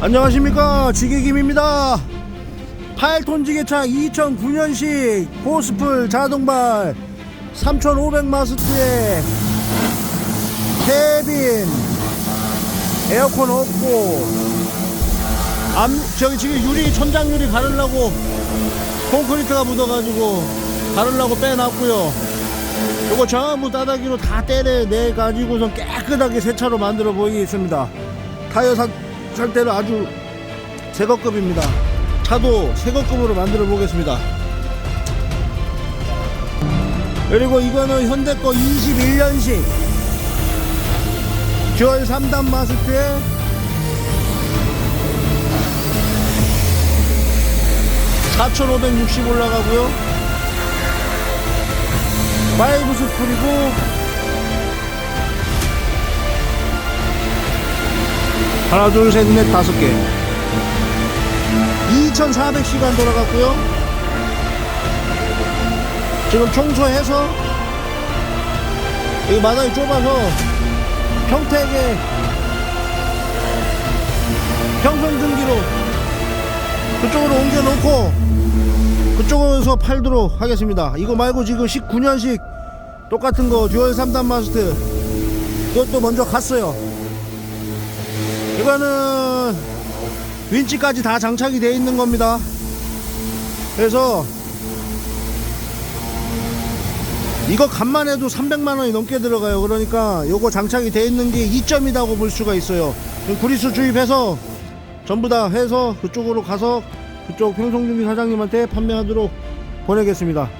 안녕하십니까? 지게김입니다. 8톤 지게차 2009년식 고스풀 자동발 3500마스트에 캐빈. 에어컨 없고. 앞, 저기 지금 유리 천장 유리 가르려고 콘크리트가 묻어가지고 가르려고 빼놨고요. 요거 전부 따다기로 다 때려내 가지고선 깨끗하게 새 차로 만들어 보이겠습니다. 타이어 사, 살 때는 아주 새거급입니다. 차도 새거급으로 만들어 보겠습니다. 그리고 이거는 현대 거 21년식 듀얼 3단 마스트에 (4560) 올라가고요. 파이브 스풀이고 하나 둘 셋 넷 다섯 개. 2400시간 돌아갔고요. 지금 청소해서 이 마당이 좁아서 평택에 평성등기로 그쪽으로 옮겨놓고 그쪽에서 팔도록 하겠습니다. 이거 말고 지금 19년식 똑같은 거 듀얼 3단 마스트 그것도 먼저 갔어요 이거는 윈치까지 다 장착이 되어 있는 겁니다. 그래서 이거 값만 해도 300만원이 넘게 들어가요. 그러니까 요거 장착이 되어 있는 게 2점이라고 볼 수가 있어요. 구리수 주입해서 전부 다 해서 그쪽으로 가서 그쪽 평성중기 사장님한테 판매하도록 보내겠습니다.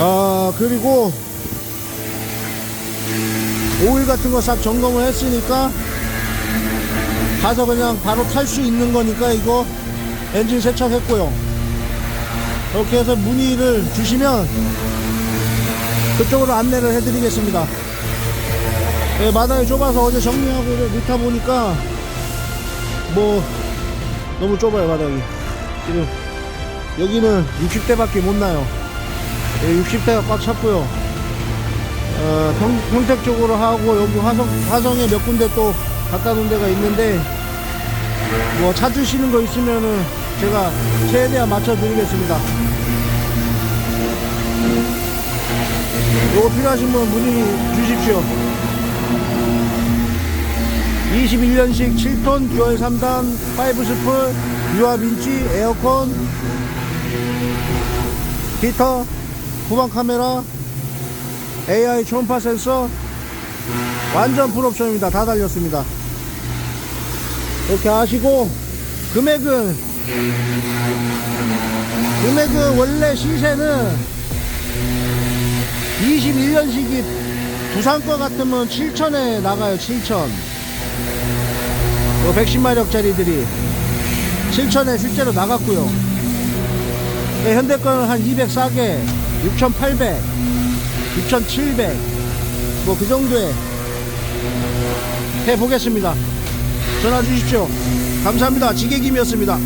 아 그리고 오일 같은 거 싹 점검을 했으니까 가서 그냥 바로 탈 수 있는 거니까 이거 엔진 세척했고요. 이렇게 해서 문의를 주시면 그쪽으로 안내를 해드리겠습니다. 예, 마당이 좁아서 어제 정리하고 못하 보니까 뭐 너무 좁아요 마당이. 지금 여기는 60대밖에 못 나요. 예, 60대가 꽉 찼고요. 어, 평, 평택 쪽으로 하고 여기 화성, 화성에 몇 군데 또 갖다 놓은 데가 있는데 뭐 찾으시는 거 있으면은 제가 최대한 맞춰 드리겠습니다. 요거 필요하신 분 문의 주십시오. 21년식 7톤 듀얼 3단 5스풀 유압 인치 에어컨 히터 후방 카메라 AI 초음파 센서 완전 풀옵션입니다. 다 달렸습니다 이렇게 하시고 금액은 금액은 원래 시세는 21년식이 부산 거 같으면 7천에 나가요 7천. 요 110마력짜리들이 7천에 실제로 나갔고요. 네, 현대 거는 한 204개 6,800 6,700 뭐 그 정도에 해보겠습니다 전화 주십시오. 감사합니다. 지게김이었습니다